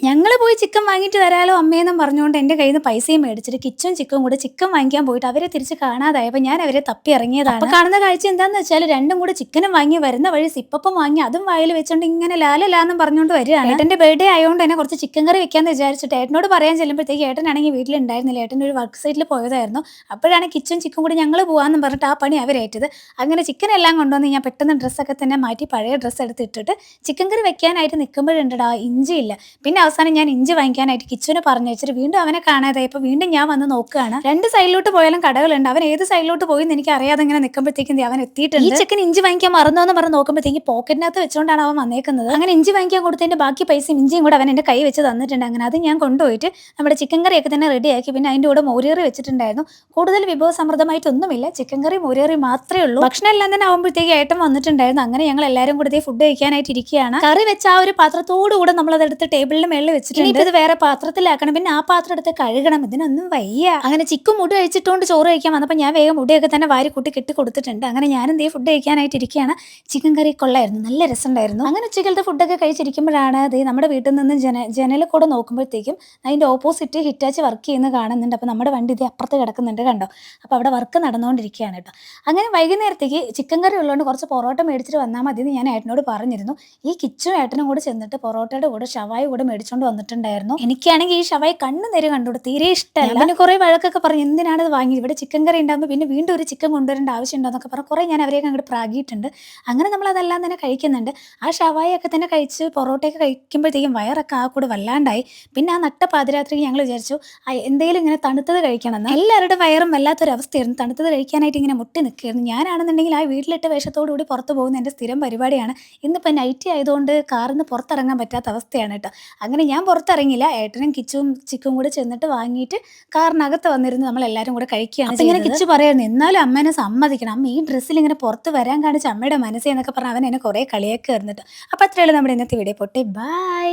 ഞങ്ങൾ പോയി ചിക്കൻ വാങ്ങിയിട്ട് തരാലോ അമ്മയെന്നും പറഞ്ഞുകൊണ്ട് എന്റെ കയ്യിൽ നിന്ന് പൈസയും മേടിച്ചിട്ട് കിച്ചും ചിക്കും കൂടെ ചിക്കൻ വാങ്ങിക്കാൻ പോയിട്ട് അവരെ തിരിച്ച് കാണാതായപ്പോൾ ഞാൻ അവരെ തപ്പി ഇറങ്ങിയതാണ്. അപ്പോൾ കാണുന്ന കാഴ്ച എന്താണെന്ന് വെച്ചാൽ രണ്ടും കൂടെ ചിക്കനും വാങ്ങി വരുന്ന വഴി സിപ്പപ്പം വാങ്ങി അതും വായിൽ വെച്ചോണ്ട് ഇങ്ങനെ ലാലലാന്നും പറഞ്ഞുകൊണ്ട് വരികയാണ്. ഏട്ടന്റെ ബർത്ത്ഡേ ആയതുകൊണ്ട് തന്നെ കുറച്ച് ചിക്കൻ കറി വെക്കാമെന്ന് വിചാരിച്ചിട്ട് ഏട്ടനോട് പറയാൻ ചെല്ലുമ്പോഴത്തേക്ക് ഏട്ടനാണെങ്കിൽ വീട്ടിലുണ്ടായിരുന്നില്ല. ഏട്ടൻ ഒരു വർക്ക് സൈറ്റിൽ പോയതായിരുന്നു. അപ്പോഴാണ് കിച്ചൺ ചിക്കും കൂടി ഞങ്ങൾ പോകാമെന്ന് പറഞ്ഞിട്ട് ആ പണി അവരേറ്റത്. അങ്ങനെ ചിക്കൻ എല്ലാം കൊണ്ടുവന്ന് ഞാൻ പെട്ടെന്ന് ഡ്രസ്സൊക്കെ തന്നെ മാറ്റി പഴയ ഡ്രസ്സ് എടുത്തിട്ടിട്ട് ചിക്കൻ കറി വെക്കാനായിട്ട് നിൽക്കുമ്പോഴുണ്ടടാ ഇഞ്ചിയില്ല. പിന്നെ അവസാനം ഞാൻ ഇഞ്ചി വാങ്ങിക്കാനായിട്ട് കിച്ചന് പറഞ്ഞു വെച്ചിട്ട് വീണ്ടും അവനെ കാണാതായപ്പോൾ വീണ്ടും ഞാൻ വന്ന് നോക്കുകയാണ്. രണ്ട് സൈഡിലോട്ട് പോയാലും കടകളുണ്ട്. അവൻ ഏത് സൈഡിലോട്ട് പോയി എനിക്ക് അറിയാതെ ഇങ്ങനെ നിൽക്കുമ്പോഴത്തേക്കും അവൻ എത്തിയിട്ടുണ്ട്. ഈ ചെക്കൻ ഇഞ്ചി വാങ്ങിക്കാൻ മറന്നോ എന്ന് പറഞ്ഞ് നോക്കുമ്പോഴത്തേക്ക് പോക്കറ്റിനകത്ത് വെച്ചുകൊണ്ടാണ് അവൻ വന്നേക്കുന്നത്. അങ്ങനെ ഇഞ്ചി വാങ്ങിക്കാൻ കൊടുത്തതിന്റെ ബാക്കി പൈസയും ഇഞ്ചിയും കൂടെ അവൻ എന്റെ കൈ വെച്ച് തന്നിട്ടുണ്ട്. അങ്ങനെ അത് ഞാൻ കൊണ്ടുപോയിട്ട് നമ്മുടെ ചിക്കൻ കറി ഒക്കെ തന്നെ റെഡിയാക്കി പിന്നെ അതിന്റെ കൂടെ മോരിയറി വെച്ചിട്ടുണ്ടായിരുന്നു. കൂടുതൽ വിഭവ സമൃദ്ധമായിട്ടൊന്നുമില്ല ചിക്കൻ കറി മോരിയറി മാത്രമേ ഉള്ളൂ. ഭക്ഷണം എല്ലാം തന്നെ ആകുമ്പോഴത്തേക്ക് ഏട്ടൻ വന്നിട്ടുണ്ടായിരുന്നു. അങ്ങനെ ഞങ്ങൾ എല്ലാവരും കൂടെ ഫുഡ് കഴിക്കാനായിട്ട് ഇരിക്കുകയാണ്. കറി വെച്ച ആ ഒരു പാത്രത്തോടു കൂടെ നമ്മൾ അതെടുത്ത് ടേബിളിന് മേളിൽ വെച്ചിട്ടുണ്ട്. ഇത് വേറെ പാത്രത്തിലാക്കണം. പിന്നെ ആ പാത്രം എടുത്ത് കഴുകണം. ഇതിനൊന്നും വയ്യ. അങ്ങനെ ചിക്കൻ മുടി കഴിച്ചിട്ടുകൊണ്ട് ചോറ് കഴിക്കാൻ വന്നപ്പോൾ ഞാൻ വേഗം മുടിയൊക്കെ തന്നെ വാരി കൂട്ടി കെട്ടി കൊടുത്തിട്ടുണ്ട്. അങ്ങനെ ഞാനും ദേ ഫുഡ് കഴിക്കാനായിട്ട് ഇരിക്കുകയാണ്. ചിക്കൻ കറി കൊള്ളായിരുന്നു. നല്ല രസമുണ്ടായിരുന്നു. അങ്ങനെ ഉച്ചക്കലത്തെ ഫുഡൊക്കെ കഴിച്ചിരിക്കുമ്പോഴാണ് ദേ നമ്മുടെ വീട്ടിൽ നിന്ന് ജന ജനലിൽ കൂടെ നോക്കുമ്പോഴത്തേക്കും അതിന്റെ ഓപ്പോസിറ്റ് ഹിറ്റാച്ച് വർക്ക് ചെയ്യുന്നത് കാണുന്നുണ്ട്. അപ്പോൾ നമ്മുടെ വണ്ടി ഇത് അപ്പുറത്ത് കിടക്കുന്നുണ്ട് കണ്ടോ? അപ്പോൾ അവിടെ വർക്ക് നടന്നുകൊണ്ടിരിക്കുകയാണ് കേട്ടോ. അങ്ങനെ വൈകുന്നേരത്തേക്ക് ചിക്കൻ കറി ഉള്ളതുകൊണ്ട് കുറച്ച് പൊറോട്ട മേടിച്ചിട്ട് വന്നാൽ മതി എന്ന് ഞാൻ ഏട്ടനോട് പറഞ്ഞിരുന്നു. ഈ കിച്ചും ഏട്ടനും കൂടെ ചെന്നിട്ട് പൊറോട്ടയുടെ കൂടെ ഷവായി കൂടെ മേടിച്ചുകൊണ്ട് വന്നിട്ടുണ്ടായിരുന്നു. എനിക്കാണെങ്കിൽ ഈ ഷവായി കണ്ണു നേരെ കണ്ടുകൂടെ? തീരെ ഇഷ്ടമല്ല പിന്നെ കുറെ വഴക്കൊക്കെ പറഞ്ഞു എന്തിനാണ് ഇത് വാങ്ങിയത്? ഇവിടെ ചിക്കൻ കറി ഉണ്ടാകുമ്പോൾ പിന്നെ വീണ്ടും ഒരു ചിക്കൻ കൊണ്ടുവരേണ്ട ആവശ്യമുണ്ടോ എന്നൊക്കെ പറഞ്ഞു. കുറേ ഞാൻ അവരെയൊക്കെ അങ്ങോട്ട് പ്രാഗിയിട്ടുണ്ട്. അങ്ങനെ നമ്മൾ അതെല്ലാം തന്നെ കഴിക്കുന്നുണ്ട്. ആ ഷവായി ഒക്കെ തന്നെ കഴിച്ച് പൊറോട്ടയൊക്കെ കഴിക്കുമ്പോഴത്തേക്കും വയറൊക്കെ ആ കൂടെ വല്ലാണ്ടായി. പിന്നെ ആ നട്ട പാതിരാത്രിക്ക് ഞങ്ങൾ വിചാരിച്ചു എന്തെങ്കിലും ഇങ്ങനെ തണുത്തത് കഴിക്കണമെന്ന്. എല്ലാവരുടെ വയറും വല്ലാത്തൊരവസ്ഥയായിരുന്നു. തണുത്തത് കഴിക്കാനായിട്ട് ഇങ്ങനെ മുട്ടി നിൽക്കുകയായിരുന്നു. ഞാനാണെന്നുണ്ടെങ്കിൽ ആ വീട്ടിലിട്ട വേഷത്തോടു കൂടി പുറത്ത് പോകുന്ന എന്റെ സ്ഥിരം പരിപാടിയാണ്. ഇന്നിപ്പോൾ നൈറ്റ് ആയതുകൊണ്ട് കാറിന്ന് പുറത്തിറങ്ങാൻ പറ്റാത്ത അവസ്ഥയാണ് കേട്ടോ. അങ്ങനെ ഞാൻ പുറത്തിറങ്ങിയില്ല. ഏട്ടനും കിച്ചും ചിക്കും കൂടെ ചെന്നിട്ട് വാങ്ങിയിട്ട് കാറിനകത്ത് വന്നിരുന്ന് നമ്മൾ എല്ലാവരും കൂടെ കഴിക്കുകയാണ് ഇങ്ങനെ കിച്ച് പറയുന്നത് എന്നാലും അമ്മേനെ സമ്മതിക്കണം. അമ്മ ഈ ഡ്രസ്സിൽ ഇങ്ങനെ പുറത്ത് വരാൻ കാണിച്ച അമ്മയുടെ മനസ്സേ എന്നൊക്കെ പറഞ്ഞാൽ അവൻ എന്നെ കുറേ കളിയാക്കി വരുന്നിട്ട് അപ്പോൾ അത്രയുള്ളൂ നമ്മുടെ ഇന്നത്തെ വീഡിയോ പൊട്ടെ. ബൈ